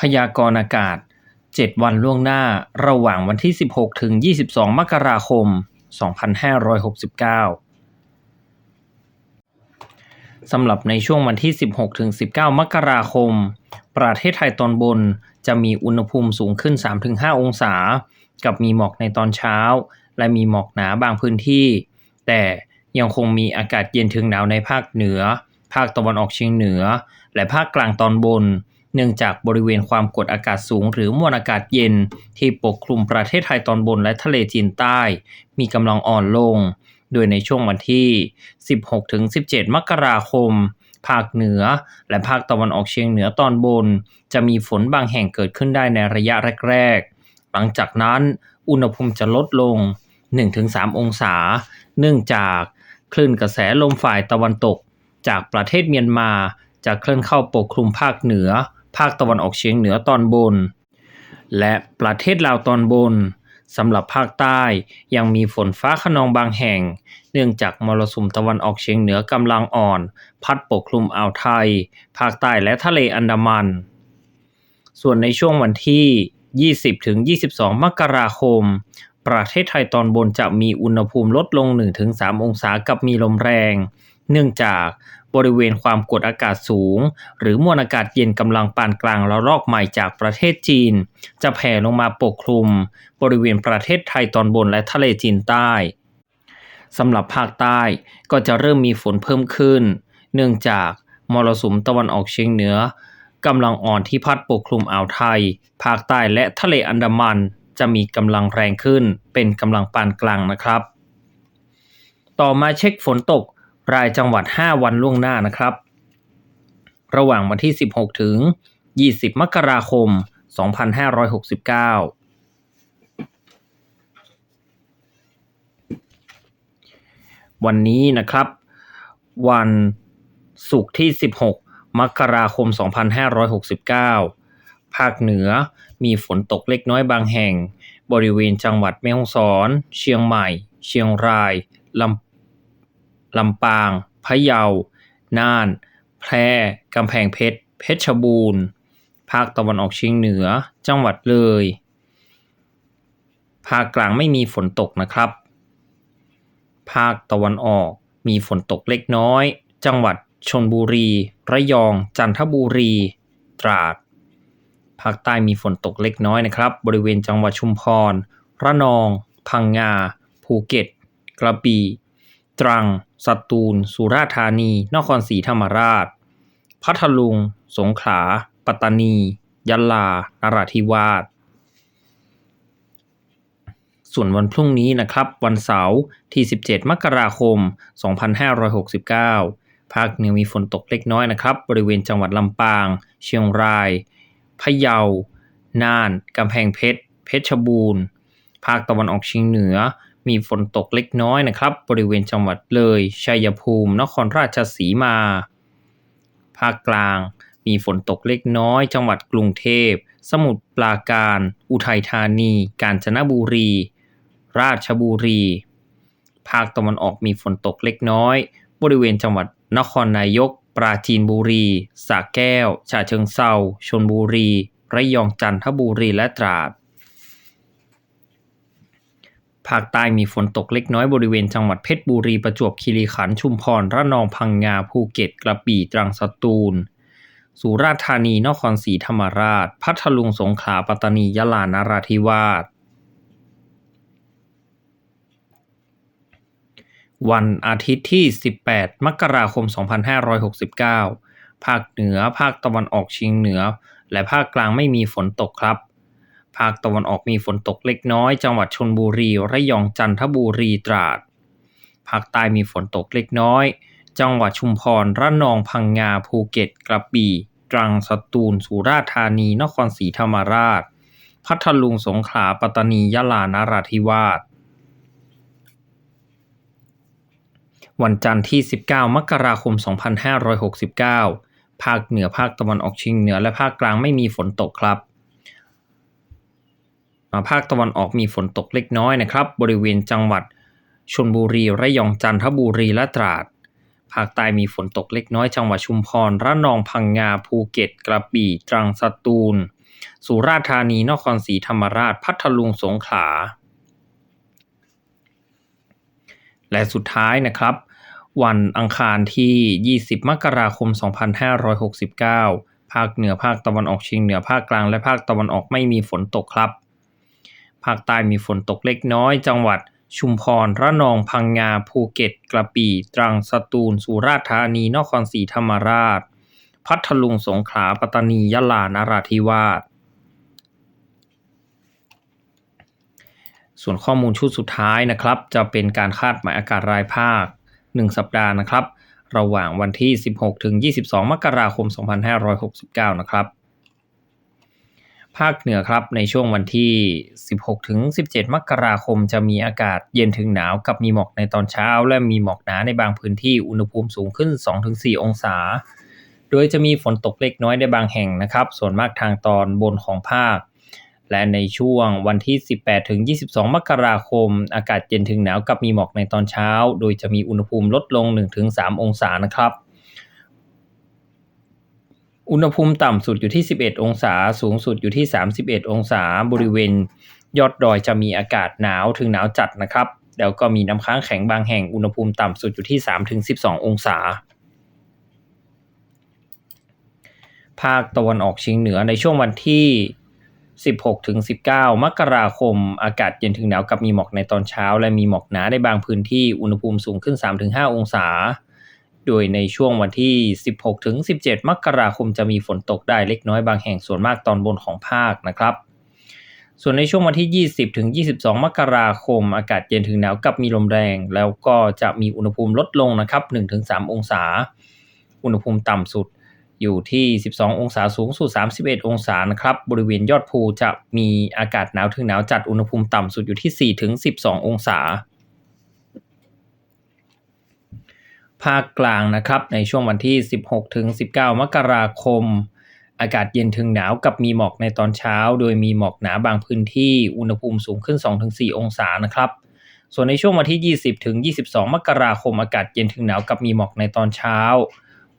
พยากรณ์อากาศ 7 วันล่วงหน้าระหว่างวันที่ 16 ถึง 22 มกราคม 2569 สำหรับในช่วงวันที่ 16 ถึง 19 มกราคม ประเทศไทยตอนบนจะมีอุณหภูมิสูงขึ้น 3-5 องศา กับมีหมอกในตอนเช้า และมีหมอกหนาบางพื้นที่ แต่ยังคงมีอากาศเย็นถึงหนาวในภาคเหนือ ภาคตะวันออกเฉียงเหนือ และภาคกลางตอนบน เนื่องจากบริเวณความกดอากาศสูงหรือมวลอากาศเย็น ที่ปกคลุมประเทศไทยตอนบนและทะเลจีนใต้ มีกำลังอ่อนลง โดยในช่วงวันที่ 16-17 มกราคม ภาคเหนือ และภาคตะวันออกเฉียงเหนือตอนบน จะมีฝนบางแห่งเกิดขึ้นได้ในระยะแรกๆ หลังจากนั้นอุณหภูมิจะลดลง 1-3 องศา เนื่องจากคลื่นกระแสลมฝ่ายตะวันตก จากประเทศเมียนมาจะเคลื่อนเข้าปกคลุมภาคเหนือ ภาคตะวันออกเฉียงเหนือตอนบน และประเทศลาวตอนบนสำหรับภาคใต้ยังมีฝนฟ้าขนองบางแห่ง เนื่องจากมรสุมตะวันออกเฉียงเหนือกำลังอ่อน พัดปกคลุมอ่าวไทย ภาคใต้และทะเลอันดามัน ส่วนในช่วงวันที่ 20-22 มกราคม ประเทศไทยตอนบนจะมีอุณหภูมิลดลง 1-3 องศากับมีลมแรง เนื่องจากบริเวณความกดอากาศสูง หรือมวลอากาศเย็นกำลังปานกลางระลอกใหม่จากประเทศจีน จะแผ่ลงมาปกคลุม บริเวณประเทศไทยตอนบนและทะเลจีนใต้สำหรับภาคใต้ก็จะเริ่มมีฝนเพิ่มขึ้น เนื่องจากมรสุมตะวันออกเฉียงเหนือกำลังอ่อนที่พัดปกคลุมอ่าวไทย ภาคใต้และทะเลอันดามัน จะมีกำลังแรงขึ้น เป็นกำลังปานกลางนะครับ ต่อมาเช็คฝนตกรายจังหวัด 5 วันล่วงหน้านะครับ ระหว่างวันที่ 16 ถึง 20 มกราคม 2569วันนี้นะครับ วันศุกร์ที่ 16 มกราคม 2569 ภาคเหนือ มีฝนตกเล็กน้อยบางแห่ง บริเวณจังหวัดแม่ฮ่องสอน เชียงใหม่ เชียงรายลำลำปาง พะเยา น่าน แพร่ กำแพงเพชร เพชรบูรณ์ ภาคตะวันออกเฉียงเหนือ จังหวัดเลย ภาคกลางไม่มีฝนตกนะครับ ภาคตะวันออกมีฝนตกเล็กน้อย จังหวัดชนบุรี ระยอง จันทบุรี ตราด ภาคใต้มีฝนตกเล็กน้อยนะครับ บริเวณจังหวัดชุมพร ระนอง พังงา ภูเก็ต กระบี่ ตรัง สตูล สุราษฎร์ธานี นครศรีธรรมราช พัทลุง สงขลา ปัตตานี ยะลา นราธิวาส ส่วนวันพรุ่งนี้นะครับ วันเสาร์ที่ 17 มกราคม 2569 ภาคเหนือมีฝนตกเล็กน้อยนะครับ บริเวณจังหวัดลำปาง เชียงราย พะเยา น่าน กำแพงเพชร เพชรบูรณ์ ภาคตะวันออกเฉียงเหนือ มีฝนตกเล็กน้อยนะครับ บริเวณจังหวัดเลย ชัยภูมิ นครราชสีมา ภาคกลาง มีฝนตกเล็กน้อย จังหวัดกรุงเทพ สมุทรปราการ อุทัยธานี กาญจนบุรี ราชบุรี ภาคตะวันออกมีฝนตกเล็กน้อย บริเวณจังหวัดนครนายก ราจีนบุรีสระแก้ว ฉะเชิงเทราชลบุรี ระยองจันทบุรีและตราด ภาคใต้มีฝนตกเล็กน้อยบริเวณจังหวัดเพชรบุรีประจวบคีรีขันธ์ชุมพรระนองพังงาภูเก็ตกระบี่ตรังสตูล สุราษฎร์ธานีนครศรีธรรมราช พัทลุงสงขลาปัตตานียะลานราธิวาส วันอาทิตย์ที่ 18 มกราคม 2569 ภาคเหนือ ภาคตะวันออกเฉียงเหนือ และภาคกลางไม่มีฝนตกครับ ภาคตะวันออกมีฝนตกเล็กน้อย จังหวัดชลบุรี ระยอง จันทบุรี ตราด ภาคใต้มีฝนตกเล็กน้อย จังหวัดชุมพร ระนอง พังงา ภูเก็ต กระบี่ ตรัง สตูล สุราษฎร์ธานี นครศรีธรรมราช พัทลุง สงขลา ปัตตานี ยะลา นราธิวาส วันจันทร์ที่ 19 มกราคม 2569 ภาคเหนือภาคตะวันออกเฉียงเหนือและภาคกลางไม่มีฝนตกครับ ภาคตะวันออกมีฝนตกเล็กน้อยนะครับ บริเวณจังหวัดชลบุรีระยองจันทบุรีและตราด ภาคใต้มีฝนตกเล็กน้อย จังหวัดชุมพรระนองพังงาภูเก็ต กระบี่ตรังสตูล สุราษฎร์ธานีนครศรีธรรมราช พัทลุงสงขลาและสุดท้ายนะครับ วันอังคารที่ 20 มกราคม 2569 ภาคเหนือภาคตะวันออกเฉียงเหนือภาคกลางและภาคตะวันออกไม่มีฝนตกครับ ภาคใต้มีฝนตกเล็กน้อย จังหวัดชุมพร ระนอง พังงา ภูเก็ต กระบี่ ตรัง สตูล สุราษฎร์ธานี นครศรีธรรมราช พัทลุง สงขลา ปัตตานี ยะลา นราธิวาส ส่วนข้อมูลชุดสุดท้ายนะครับ จะเป็นการคาดหมายอากาศรายภาค 1 สัปดาห์นะครับ ระหว่างวันที่ 16 ถึง 22 มกราคม 2569 นะครับ ภาคเหนือครับในช่วงวันที่ 16 ถึง 17 มกราคม จะมีอากาศเย็นถึงหนาวกับมีหมอกในตอนเช้า และมีหมอกหนาในบางพื้นที่อุณหภูมิสูงขึ้น 2-4 องศา โดยจะมีฝนตกเล็กน้อยในบางแห่งนะครับ ส่วนมากทางตอนบนของภาค และในช่วงวันที่ 18 ถึง 22 มกราคม อากาศเย็นถึงหนาวกับมีหมอกในตอนเช้า โดยจะมีอุณหภูมิลดลง 1-3 องศานะครับ อุณหภูมิต่ำสุดอยู่ที่ 11 องศา สูงสุดอยู่ที่ 31 องศา บริเวณ ยอดดอยจะมีอากาศหนาวถึงหนาวจัดนะครับ แล้วก็มีน้ำค้างแข็งบางแห่ง อุณหภูมิต่ำสุดอยู่ที่ 3-12 องศาภาคตะวันออกเฉียงเหนือในช่วงวันที่ 16ถึง19 มกราคม อากาศเย็นถึงหนาวกับมีหมอกในตอนเช้า และมีหมอกหนาในบางพื้นที่อุณหภูมิสูงขึ้น 3-5 องศา โดยในช่วงวันที่ 16ถึง17 มกราคมจะมีฝนตกได้เล็กน้อยบางแห่งส่วนมากตอนบนของภาคนะครับ ส่วนในช่วงวันที่ 20ถึง22 มกราคม อากาศเย็นถึงหนาวกับมีลมแรง แล้วก็จะมีอุณหภูมิลดลงนะครับ 1-3 องศา อุณหภูมิต่ำสุด อยู่ที่ 12 องศาสูงสุด 31 องศานะครับ บริเวณยอดภูจะมีอากาศหนาวถึงหนาวจัด อุณหภูมิต่ำสุดอยู่ที่ 4 ถึง 12 องศา ภาคกลางนะครับ ในช่วงวันที่ 16 ถึง 19 มกราคม อากาศเย็นถึงหนาวกับมีหมอกในตอนเช้า โดยมีหมอกหนาบางพื้นที่ อุณหภูมิสูงขึ้น 2-4 องศานะครับส่วนในช่วงวันที่ 20 ถึง 22 มกราคม อากาศเย็นถึงหนาวกับมีหมอกในตอนเช้า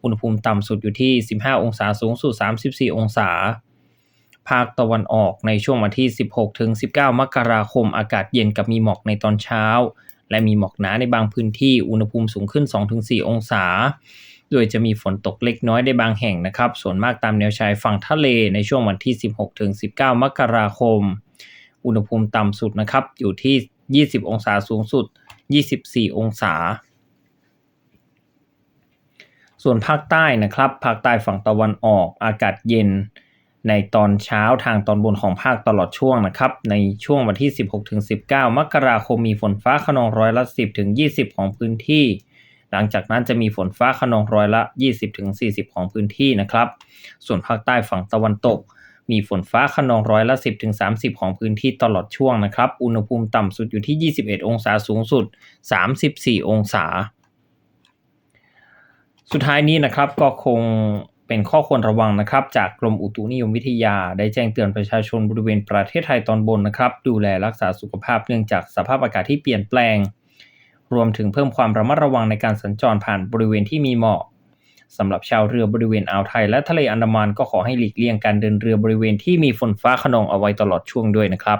อุณหภูมิต่ำสุดอยู่ที่ 15 องศาสูงสุด 34 องศา ภาคตะวันออกในช่วงวันที่ 16 ถึง 19 มกราคมอากาศเย็นกับมีหมอกในตอนเช้า และมีหมอกหนาในบางพื้นที่อุณหภูมิสูงขึ้น 2-4 องศา โดยจะมีฝนตกเล็กน้อยในบางแห่งนะครับ ส่วนมากตามแนวชายฝั่งทะเลในช่วงวันที่ 16 ถึง 19 มกราคม อุณหภูมิต่ำสุดนะครับอยู่ที่ 20 องศาสูงสุด 24 องศา ส่วนภาคใต้นะครับภาคใต้ฝั่งตะวันออกอากาศเย็น ในตอนเช้าทางตอนบนของภาคตลอดช่วงนะครับ ในช่วงวันที่ 16-19 มกราคมมีฝนฟ้าขนองร้อยละ 10-20 ของพื้นที่ หลังจากนั้นจะมีฝนฟ้าขนองร้อยละ 20-40 ของพื้นที่นะครับ ส่วนภาคใต้ฝั่งตะวันตก มีฝนฟ้าขนองร้อยละ 10-30 ของพื้นที่ตลอดช่วงนะครับ อุณหภูมิต่ำสุดอยู่ที่ 21 องศาสูงสุด 34 องศา สุดท้ายนี้นะครับก็คงเป็นข้อควรระวังนะครับ จากกรมอุตุนิยมวิทยาได้แจ้งเตือนประชาชนบริเวณประเทศไทยตอนบนนะครับ ดูแลรักษาสุขภาพเนื่องจากสภาพอากาศที่เปลี่ยนแปลง รวมถึงเพิ่มความระมัดระวังในการสัญจรผ่านบริเวณที่มีหมอกสำหรับชาวเรือบริเวณอ่าวไทยและทะเลอันดามันก็ขอให้หลีกเลี่ยงการเดินเรือบริเวณที่มีฝนฟ้าขนองเอาไว้ตลอดช่วงด้วยนะครับ